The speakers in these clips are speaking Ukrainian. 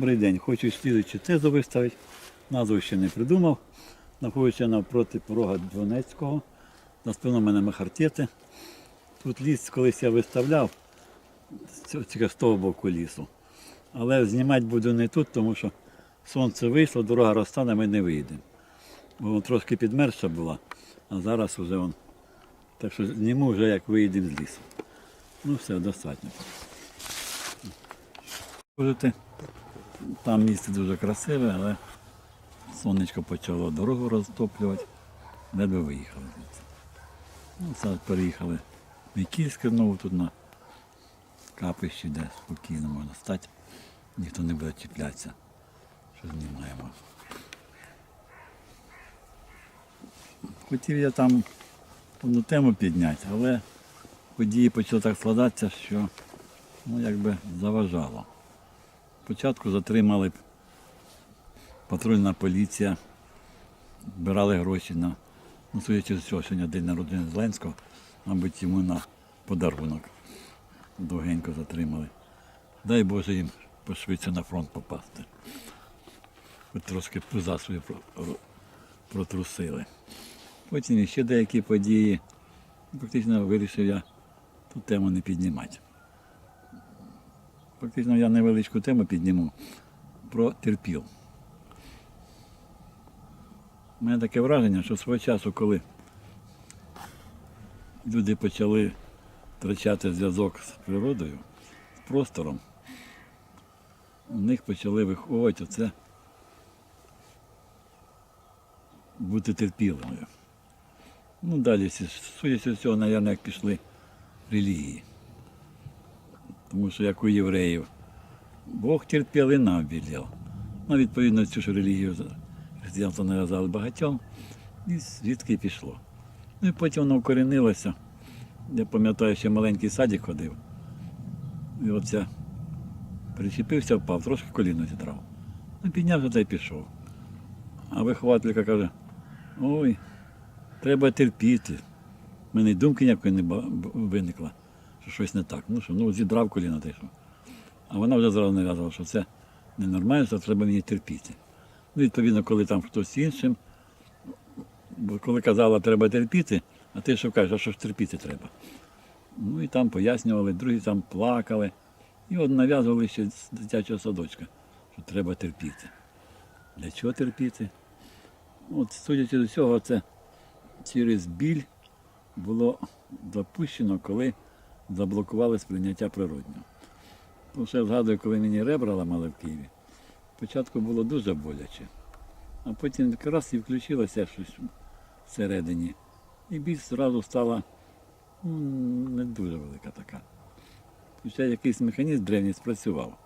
Добрий день, хочу слідуючу тезу виставити. Назву ще не придумав. Знаходжуся навпроти порога Донецького. На спину в мене махартети. Тут ліс колись я виставляв з того боку лісу. Але знімати буду не тут, тому що сонце вийшло, дорога розтане, ми не вийдемо. Бо трошки підмерзша була, а зараз вже он. Так що зніму вже як виїдемо з лісу. Ну все, достатньо. Можете там місце дуже красиве, але сонечко почало дорогу розтоплювати. Ледве виїхали звідси. Ну, зараз переїхали в Микільське знову тут на капищі, де спокійно можна стати. Ніхто не буде чіплятися, що знімаємо. Хотів я там одну тему підняти, але події почали так складатися, що ну, якби заважало. Спочатку затримали патрульна поліція, збирали гроші на, ну, судячи з цього, сьогодні день народження Зеленського, мабуть, йому на подарунок. Довгенько затримали. Дай Боже їм пошвидше на фронт попасти. Хоч трошки пуза свою протрусили. Потім ще деякі події. Фактично вирішив я ту тему не піднімати. Фактично я невеличку тему підніму про терпіл. У мене таке враження, що свого часу, коли люди почали втрачати зв'язок з природою, з простором, у них почали виховувати оце бути терпілими. Ну, далі, судячи з цього, мабуть, як пішли релігії. Тому що як у євреїв, Бог терпів і нам велів. Ну, відповідно, цю ж релігію християнство нав'язали багатьом, і звідки пішло. Ну і потім воно укорінилося. Я пам'ятаю, ще маленький садик ходив. І оце причепився, впав, трошки коліно зідрав. Ну, піднявся та й пішов. А вихователька каже, ой, треба терпіти. У мене й думки ніякої не виникла, що щось не так. Ну що, ну зідрав коліно та що. А вона вже зразу нав'язала, що це ненормально, що треба мені терпіти. Ну, відповідно, коли там хтось іншим, бо коли казала, треба терпіти, а ти що кажеш, а що ж терпіти треба? Ну і там пояснювали, другі там плакали. І от нав'язували ще з дитячого садочка, що треба терпіти. Для чого терпіти? От, судячи з цього, це через біль було допущено, коли заблокували сприйняття природнього. Що згадую, коли мені ребра ламали в Києві, спочатку було дуже боляче, а потім якраз і включилося щось всередині. І біль одразу стала ну, не дуже велика така. Хоча якийсь механізм древній спрацював.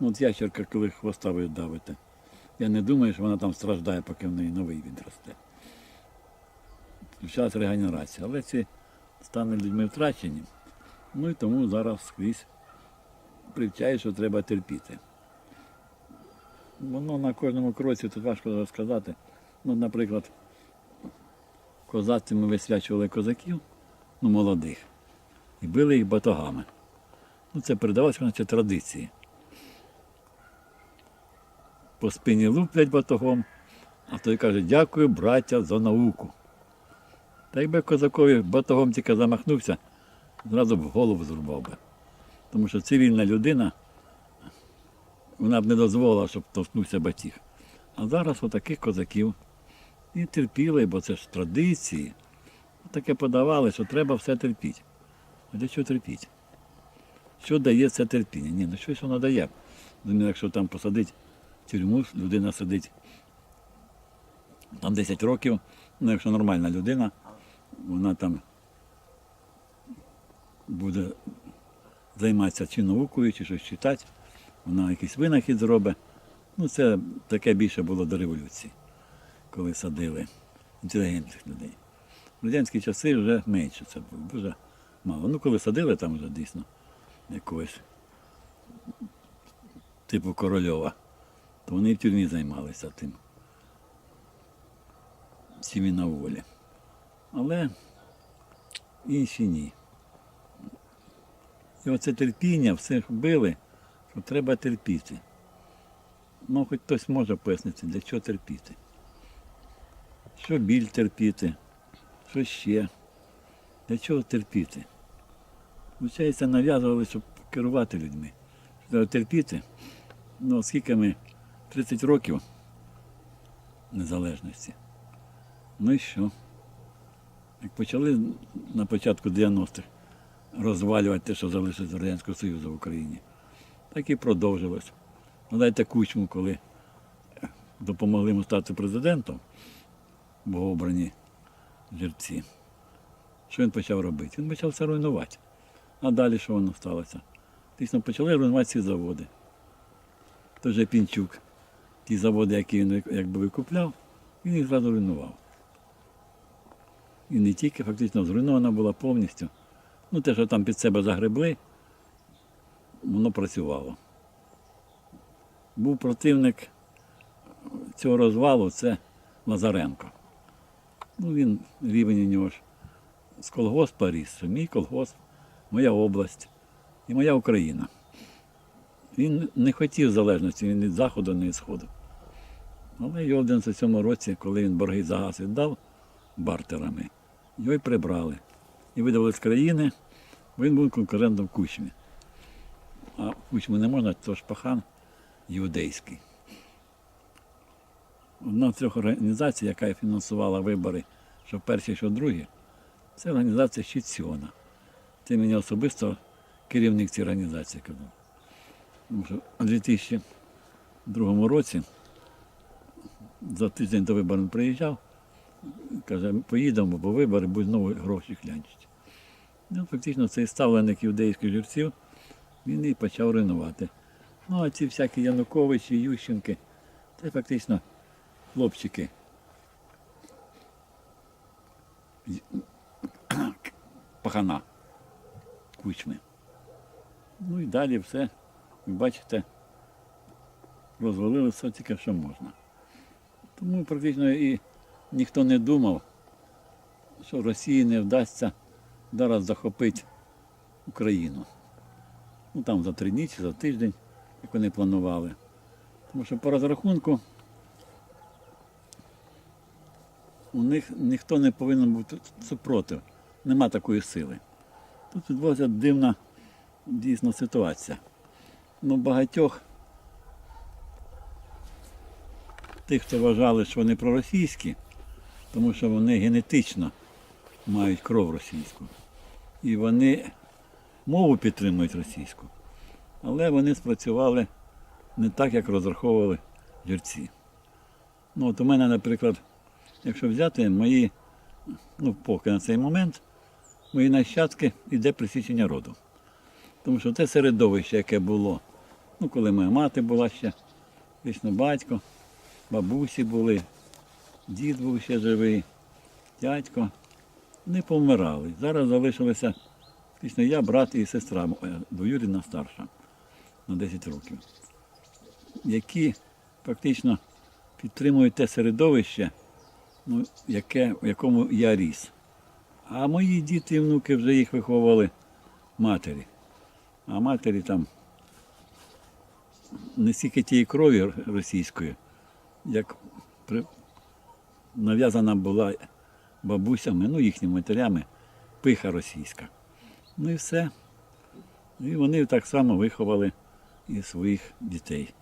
Ну, от ящерка, коли хвоста ви давите, я не думаю, що вона там страждає, поки в неї новий відросте. Включалася регенерація. Але ці стани людьми втрачені. Ну і тому зараз скрізь привчає, що треба терпіти. Воно на кожному кроці тут важко розказати. Ну, наприклад, в козацтві ми висвячували козаків, ну, молодих, і били їх батогами. Ну, це передавалося наче традиції. По спині луплять батогом, а той каже, дякую, браття, за науку. Та якби козакові батогом тільки замахнувся, зразу б голову зрубав би. Тому що цивільна людина, вона б не дозволила, щоб торкнувся батіг. А зараз отаких козаків і терпіли, бо це ж традиції. Таке подавали, що треба все терпіти. А для чого терпіти? Що дає це терпіння? Ні, ну щось воно дає. Думаю, якщо там посадить тюрму, людина сидить там 10 років, ну якщо нормальна людина, вона там буде займатися чи наукою, чи щось читати, вона якийсь винахід зробить. Ну, це таке більше було до революції, коли садили інтелігентних людей. В радянські часи вже менше це було, дуже мало. Ну, коли садили там вже дійсно якогось типу Корольова, то вони в тюрмі займалися тим. Сім'ї на волі. Але інші ні. І оце терпіння всіх били, що треба терпіти. Ну, хоч хтось може пояснити, для чого терпіти. Що біль терпіти, що ще. Для чого терпіти? Виходить, нав'язували, щоб керувати людьми. Треба терпіти. Ну, скільки ми 30 років незалежності. Ну і що? Як почали на початку 90-х розвалювати те, що залишилось з Радянського Союзу в Україні, так і продовжилось. Ну, дайте кучму, коли допомогли йому стати президентом, богообрані жерці. Що він почав робити? Він почав все руйнувати. А далі що воно сталося? Дійсно, почали руйнувати ці заводи. Той же Пінчук, ті заводи, які він якби викупляв, він їх зразу руйнував. І не тільки фактично зруйнована була повністю. Ну, те, що там під себе загребли, воно працювало. Був противник цього розвалу, це Лазаренко. Ну, він рівень у нього ж з колгоспа ріс, мій колгосп, моя область і моя Україна. Він не хотів залежності ні від заходу, ні від сходу. Але його в 97 році, коли він борги за газ віддав бартерами, його й прибрали. І видали з країни, він був конкурентом Кучмі. А Кучму не можна, то ж пахан юдейський. Одна з трьох організацій, яка фінансувала вибори, що перші, що другі, це організація Щіціона. Це мені особисто керівник цієї організації казав. У 2002 році за тиждень до виборів приїжджав, каже, поїдемо, бо вибори будуть знову гроші клянчити. Ну, фактично цей ставленик юдейських жерців, він і почав руйнувати. Ну, а ці всякі Януковичі, Ющенки, це фактично хлопчики. Пахана кучми. Ну і далі все, ви бачите, розвалили все тільки що можна. Тому практично і ніхто не думав, що Росії не вдасться зараз захопити Україну. Ну там за три дні чи за тиждень, як вони планували. Тому що по розрахунку у них ніхто не повинен бути супротив. Нема такої сили. Тут відбулася дивна дійсно ситуація. Ну, багатьох тих, хто вважали, що вони проросійські, тому що вони генетично мають кров російську. І вони мову підтримують російську. Але вони спрацювали не так, як розраховували жерці. Ну, от у мене, наприклад, якщо взяти мої, ну, поки на цей момент, мої нащадки йде присічення роду. Тому що те середовище, яке було, ну, коли моя мати була ще, вічно батько, бабусі були, дід був ще живий, дядько, не помирали. Зараз залишилися фактично я, брат і сестра, моя, двоюрідна старша на 10 років, які фактично підтримують те середовище, ну, яке, в якому я ріс. А мої діти і внуки вже їх виховували матері. А матері там не стільки тієї крові російської, як при... нав'язана була бабусями, ну їхніми матерями, пиха російська. Ну і все. І вони так само виховали і своїх дітей.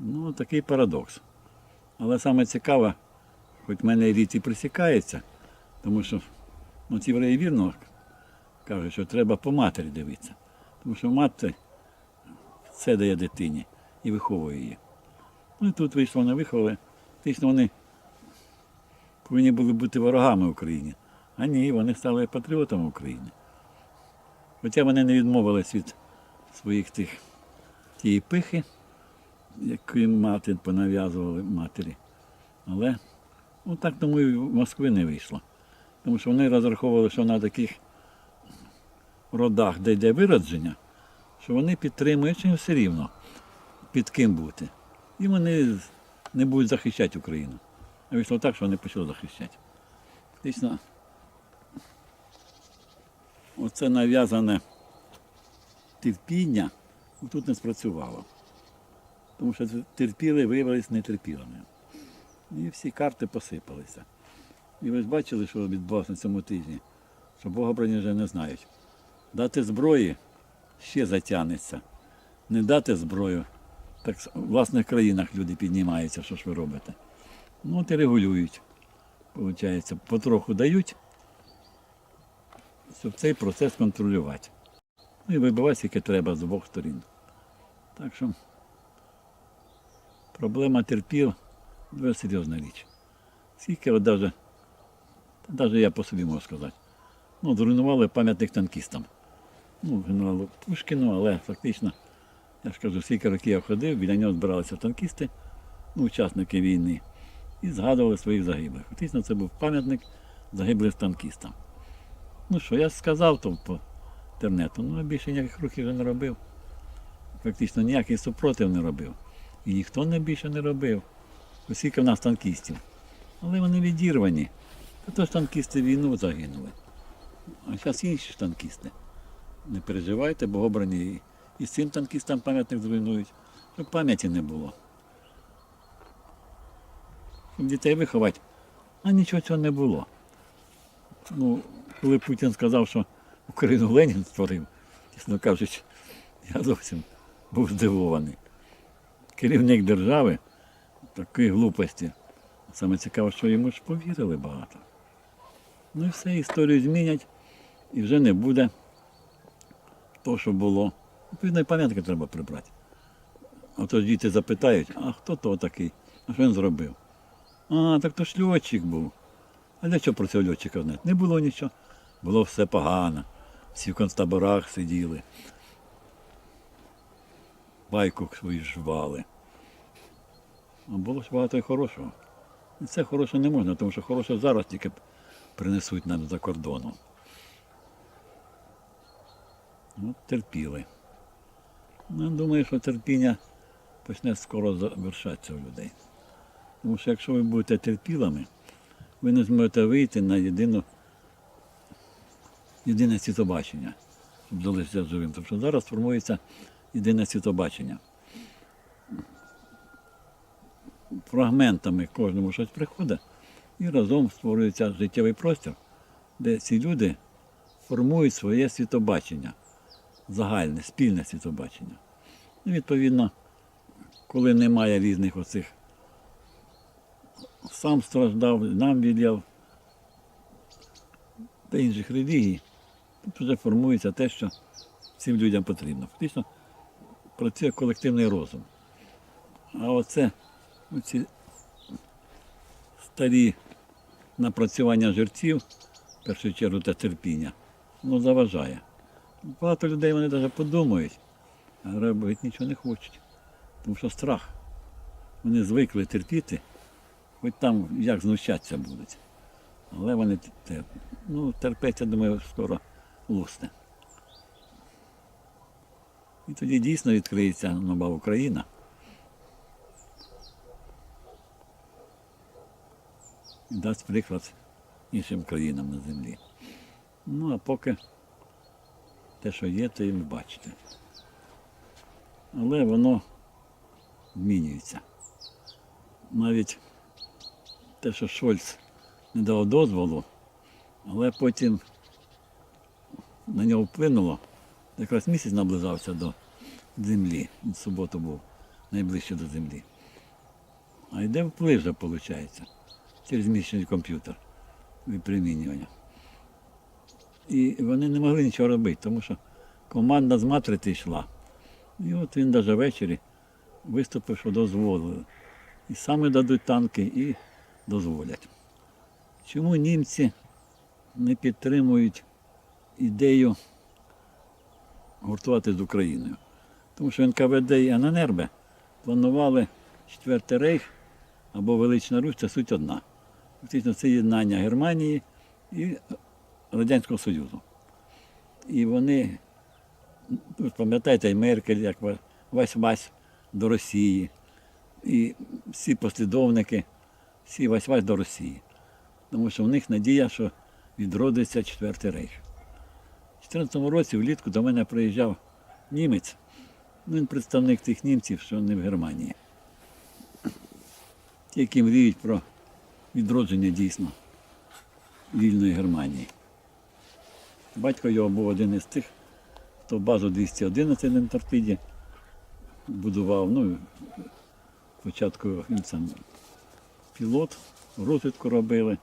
Ну, такий парадокс. Але саме цікаве, хоч в мене рід і присікається, тому що ну, ці євреї вірно кажуть, що треба по матері дивитися. Тому що мати все дає дитині і виховує її. Ну і тут вийшло, вони виховали. Фактично вони повинні були бути ворогами Україні. А ні, вони стали патріотами України. Хоча вони не відмовились від своїх тих тієї пихи, яку мати понав'язували матері. Але ну, так тому і в Москви не вийшло. Тому що вони розраховували, що на таких родах, де йде виродження, що вони підтримують все рівно, під ким бути. І вони не будуть захищати Україну. А вийшло так, що вони почали захищати. Фактично, оце нав'язане терпіння тут не спрацювало. Тому що терпіли, виявилися нетерпілими. І всі карти посипалися. І ви ж бачили, що відбувалося на цьому тижні, що богобрані вже не знають. Дати зброї ще затягнеться. Не дати зброю, так в власних країнах люди піднімаються, що ж ви робите. Ну от і регулюють. Получається, потроху дають, щоб цей процес контролювати. Ну і вибивати, скільки треба з обох сторін. Так що проблема терпіл дуже серйозна річ. Скільки от та даже я по собі можу сказати, ну, зруйнували пам'ятник танкістам. Ну, генералу Пушкіну, але фактично, я ж кажу, скільки років я ходив, біля нього збиралися танкісти, ну, учасники війни, і згадували своїх загиблих. Фактично це був пам'ятник загиблих танкістам. Ну що, я сказав то по інтернету, ну я більше ніяких рухів вже не робив. Фактично ніякий супротив не робив. І ніхто не більше не робив. Оскільки в нас танкістів. Але вони відірвані. Та то ж танкісти війну загинули. А зараз інші ж танкісти. Не переживайте, бо обрані і, цим танкістам пам'ятник зруйнують, щоб пам'яті не було. Дітей виховати, а нічого цього не було. Ну, коли Путін сказав, що Україну Ленін створив, чесно кажучи, я зовсім був здивований. Керівник держави такої глупості. Саме цікаво, що йому ж повірили багато. Ну і все, історію змінять, і вже не буде того, що було. Відповідно, і пам'ятки треба прибрати. А то діти запитають, а хто то такий? А що він зробив? А, так то ж льотчик був. А для чого про цього льотчика знати? Не було нічого. Було все погано. Всі в концтаборах сиділи. Байку свою жвали. А було ж багато і хорошого. І це хороше не можна, тому що хороше зараз тільки принесуть нам за кордоном. Ну, терпіли. Ну, думаю, що терпіння почне скоро завершатися у людей. Тому що якщо ви будете терпілими, ви не зможете вийти на єдину, єдине світобачення, щоб залишитися живим. Тому що зараз формується єдине світобачення. Фрагментами кожному щось приходить і разом створюється життєвий простір, де ці люди формують своє світобачення, загальне, спільне світобачення. Ну, відповідно, коли немає різних оцих сам страждав, нам віддяв та інших релігій, тут вже формується те, що цим людям потрібно. Фактично працює колективний розум. А оце оці старі напрацювання жерців, в першу чергу та терпіння, воно заважає. Багато людей вони навіть подумають, а робити нічого не хочуть. Тому що страх. Вони звикли терпіти, хоч там як знущатися будуть. Але вони ну, терпеться, думаю, скоро лусне. І тоді дійсно відкриється нова Україна. І дасть приклад іншим країнам на землі. Ну, а поки те, що є, то ви бачите. Але воно змінюється. Навіть те, що Шольц не дав дозволу, але потім на нього вплинуло. Якраз місяць наближався до землі. В суботу був найближче до землі. А йде вплив вже, виходить, через місячний комп'ютер випромінювання. І вони не могли нічого робити, тому що команда з матриці йшла. І от він навіть ввечері виступив, що дозволили. І саме дадуть танки і дозволять. Чому німці не підтримують ідею гуртувати з Україною? Тому що НКВД і ННРБ планували Четвертий рейх або Велична Русь це суть одна. Фактично це єднання Германії і Радянського Союзу. І вони, пам'ятаєте, і Меркель, як вась-вась до Росії, і всі послідовники, всі вась-вась до Росії. Тому що в них надія, що відродиться Четвертий рейх. У 2014 році влітку до мене приїжджав німець Ну, він представник тих німців, що не в Германії. Ті, які мріють про відродження дійсно вільної Германії. Батько його був один із тих, хто базу 211 на Антарктиді будував. Ну, спочатку він сам пілот, розвідку робили.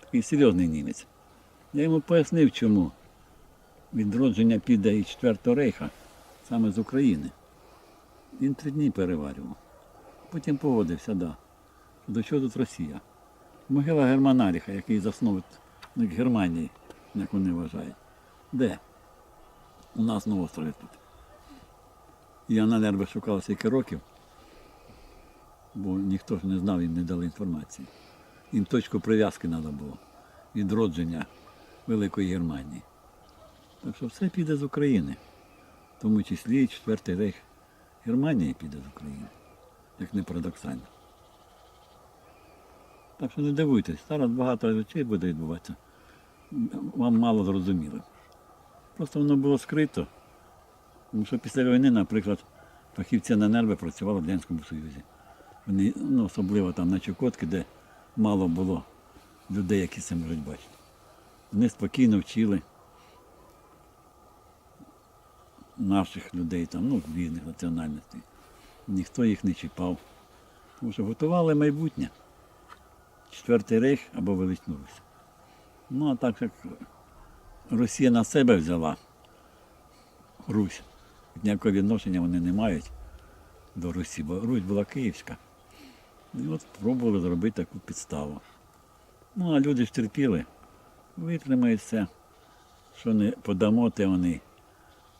Такий серйозний німець. Я йому пояснив, чому відродження піде із Четвертого рейха саме з України. Він три дні переварював. Потім погодився, да. До чого тут Росія? Могила Германа Ріха, який засновник Германії, як вони вважають. Де? У нас на острові тут. Я на нерви шукав стільки років, бо ніхто ж не знав, їм не дали інформації. Їм точку прив'язки треба було. Відродження Великої Германії. Так що все піде з України. В тому числі і Четвертий рейх Германії піде з України, як не парадоксально. Так що не дивуйтесь, зараз багато речей буде відбуватися. Вам мало зрозуміло. Просто воно було скрито. Тому що після війни, наприклад, фахівці на нерви працювали в Радянському Союзі. Вони, ну, особливо там на Чукотки, де мало було людей, які це можуть бачити. Вони спокійно вчили наших людей, там, ну, різних національностей. Ніхто їх не чіпав. Тому що готували майбутнє. Четвертий рейх або Величну Русь. Ну, а так як Росія на себе взяла Русь, ніякого відношення вони не мають до Русі, бо Русь була київська. І от спробували зробити таку підставу. Ну, а люди ж терпіли, витримають все, що не подамо, те вони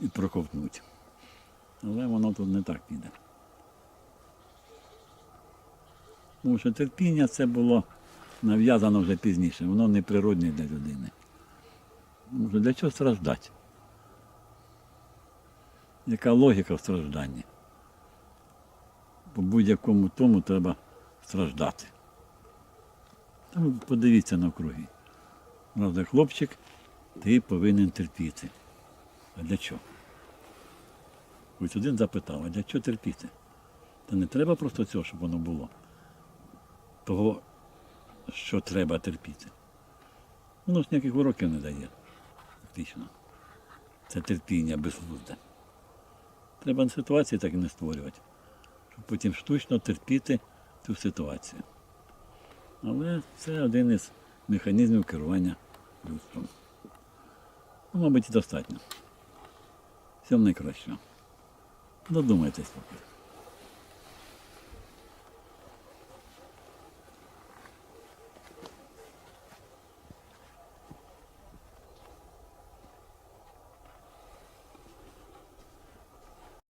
і проковтнуть. Але воно тут не так піде. Тому що терпіння це було нав'язано вже пізніше, воно не природне для людини. Що для чого страждати? Яка логіка в стражданні? По будь-якому тому треба страждати. Там подивіться навкруги. Правда, хлопчик, ти повинен терпіти. А для чого? Ось один запитав, а для чого терпіти? Та не треба просто цього, щоб воно було. Того, що треба терпіти. Воно ж ніяких уроків не дає. Фактично. Це терпіння безглузде. Треба на ситуації так і не створювати, щоб потім штучно терпіти цю ситуацію. Але це один із механізмів керування людством. Ну, мабуть, достатньо. Всім найкращого. Додумайтесь поки.